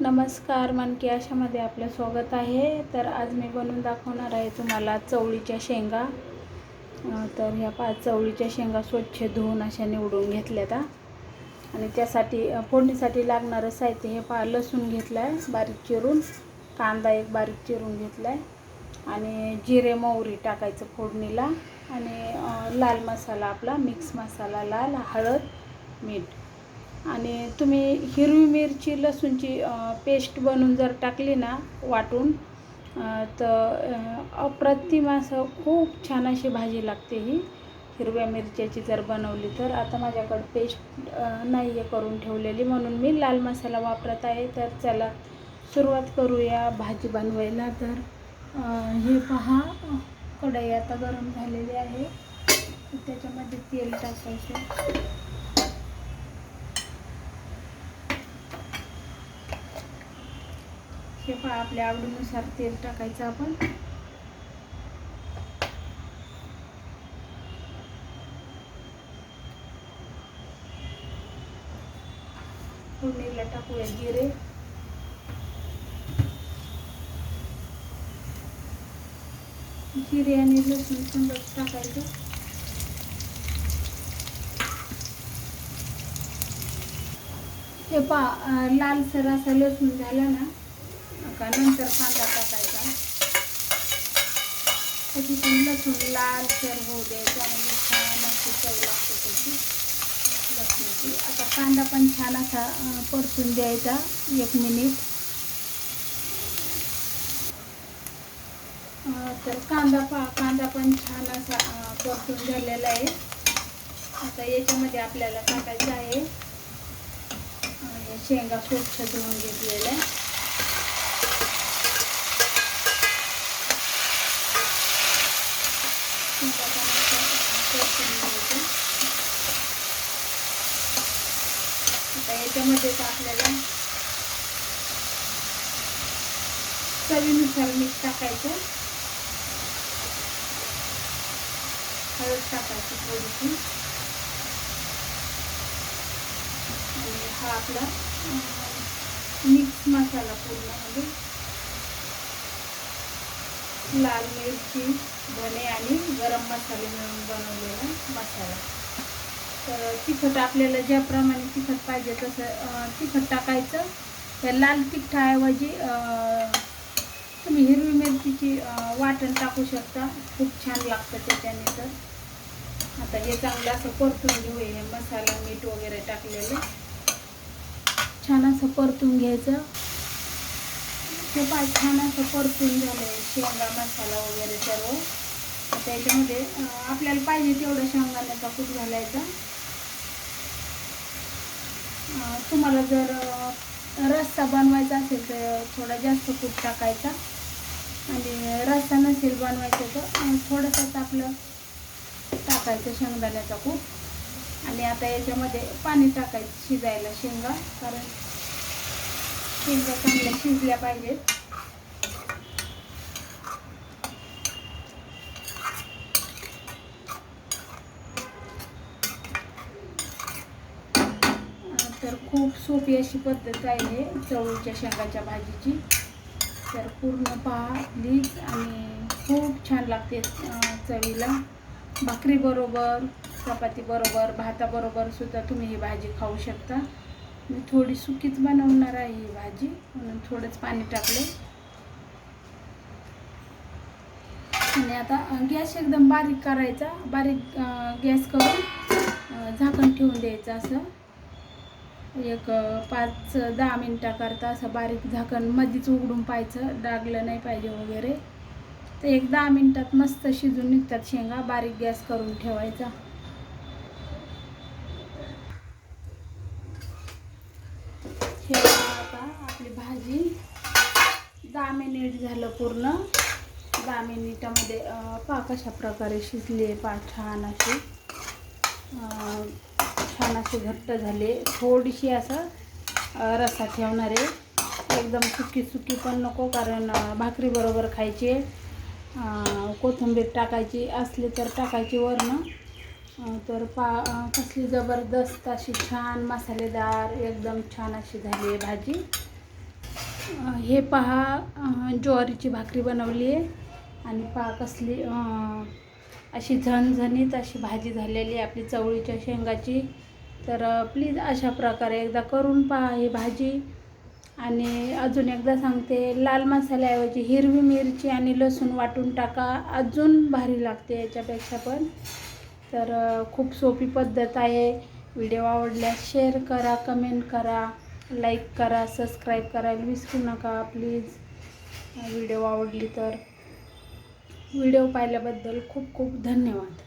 नमस्कार मनकी आशामध्ये आपलं स्वागत आहे. तर आज मी बनवून दाखवणार आहे तुम्हाला चवळीच्या शेंगा. तर ह्या पाच चवळीच्या शेंगा स्वच्छ धुवून अशा निवडून घेतल्यात आता आणि त्यासाठी फोडणीसाठी लागणारं साहित्य हे पा लसूण घेतलं आहे बारीक चिरून. कांदा एक बारीक चिरून घेतला आहे आणि जिरे मोहरी टाकायचं फोडणीला. आणि लाल मसाला आपला मिक्स मसाला लाल हळद मीठ. आणि तुम्ही हिरवी मिरची लसूणची पेस्ट बनवून जर टाकली ना वाटून तर अप्रतिम असं खूप छान अशी भाजी लागते ही. हिरव्या मिरच्याची जर बनवली तर. आता माझ्याकडे पेस्ट नाही आहे करून ठेवलेली. म्हणून मी लाल मसाला वापरत आहे. तर चला सुरुवात करूया भाजी बनवायला तर. हे पहा. कढई आता गरम झालेली आहे. त्याच्यामध्ये तेल टाकायचं. हे पहा आपल्या आवडीनुसार तेल टाकायचं आपण. फोडणीला टाकूया जिरे. जिरे आणि लसूण संगत टाकायचं. हे पहा लालसर असा लसूण झाला ना टाकायचा नंतर कांदा टाकायचा. त्याची पण लसूण लालसर होऊ द्यायचा म्हणजे छान अशी चव लागते त्याची. लसणाची. आता कांदा पण छान असा परतून द्यायचा एक मिनिट तर कांदा पा कांदा पण छान असा परतून झालेला आहे. आता याच्यामध्ये आपल्याला टाकायचं आहे. शेंगा स्वच्छ धुवून घेतलेल्या. आता याच्यामध्येच आपल्याला चवीनुसार मीठ टाकायचं. हळद टाकायची थोडीशी. आणि हा आपला मिक्स मसाला पूर्ण म्हणजे लाल मिरची धने आणि गरम मसाले मिळून बनवलेला मसाला. तर तिखट आपल्याला ज्याप्रमाणे तिखट पाहिजे तसं तिखट टाकायचं. त्या लाल तिखटाऐवजी तुम्ही हिरवी मिरचीची वाटण टाकू शकता. खूप छान लागतं त्याच्याने तर. आता हे चांगलं असं परतून घेऊ हे मसाला मीठ वगैरे टाकलेलं. छान असं परतून घ्यायचं. हे पाय छान असं परतून झालं शेंगा मसाला वगैरे सर्व. आता याच्यामध्ये आपल्याला पाहिजे तेवढं शेंगाण्याचा कूट घालायचा. तुम्हाला जर रस्सा बनवायचा असेल तर थोडा जास्त कूट टाकायचा. आणि रस्सा नसेल बनवायचा तर थोडंसंच आपलं टाकायचं शेंगदाण्याचा कूट. आणि आता याच्यामध्ये पाणी टाकायचं शिजायला शेंगा. कारण शेंगा चांगल्या शिजल्या पाहिजेत तर खूप सोपी अशी पद्धत आहे चवळीच्या शेंगाच्या भाजीची. तर पूर्ण पहा प्लीज आणि खूप छान लागते चवीला. भाकरीबरोबर चपातीबरोबर भाताबरोबर सुद्धा तुम्ही ही भाजी खाऊ शकता. मी थोडी सुकीच बनवणार आहे ही भाजी. म्हणून थोडंच पाणी टाकले. आणि आता गॅस एकदम बारीक करायचा. बारीक गॅस करून झाकण ठेवून द्यायचं असं. एक पाच दहा मिनटाकरता असं बारीक झाकण मधीच उघडून पाहायचं. डागलं नाही पाहिजे वगैरे. तर एक दहा मिनटात मस्त शिजून निघतात शेंगा. बारीक गॅस करून ठेवायचा. हे आता आपली भाजी. दहा मिनिट झालं पूर्ण. दहा मिनिटामध्ये अं, कशा प्रकारे शिजली आहे छान अशी छान असे घट्ट झाले. थोडीशी असं रसा ठेवणार. आहे एकदम सुकी सुकी पण नको कारण भाकरीबरोबर खायची. कोथिंबीर टाकायची असली तर टाकायची वरनं तर पा कसली जबरदस्त अशी छान मसालेदार एकदम छान अशी झाली आहे भाजी. हे पहा ज्वारीची भाकरी बनवली आहे. आणि पहा कसली अशी झणझणीत अशी भाजी झालेली आहे आपली चवळीच्या शेंगाची. तर प्लीज अशा प्रकारे एकदा करून पहा ही भाजी. आणि अजून एकदा सांगते लाल मसाल्याऐवजी हिरवी मिरची आणि लसूण वाटून टाका. अजून भारी लागते याच्यापेक्षा पण. तर खूप सोपी पद्धत आहे. व्हिडिओ आवडल्यास शेअर करा कमेंट करा लाईक करा सबस्क्राईब करायला विसरू नका प्लीज. व्हिडिओ आवडली तर. व्हिडिओ पाहिल्याबद्दल खूप खूप धन्यवाद.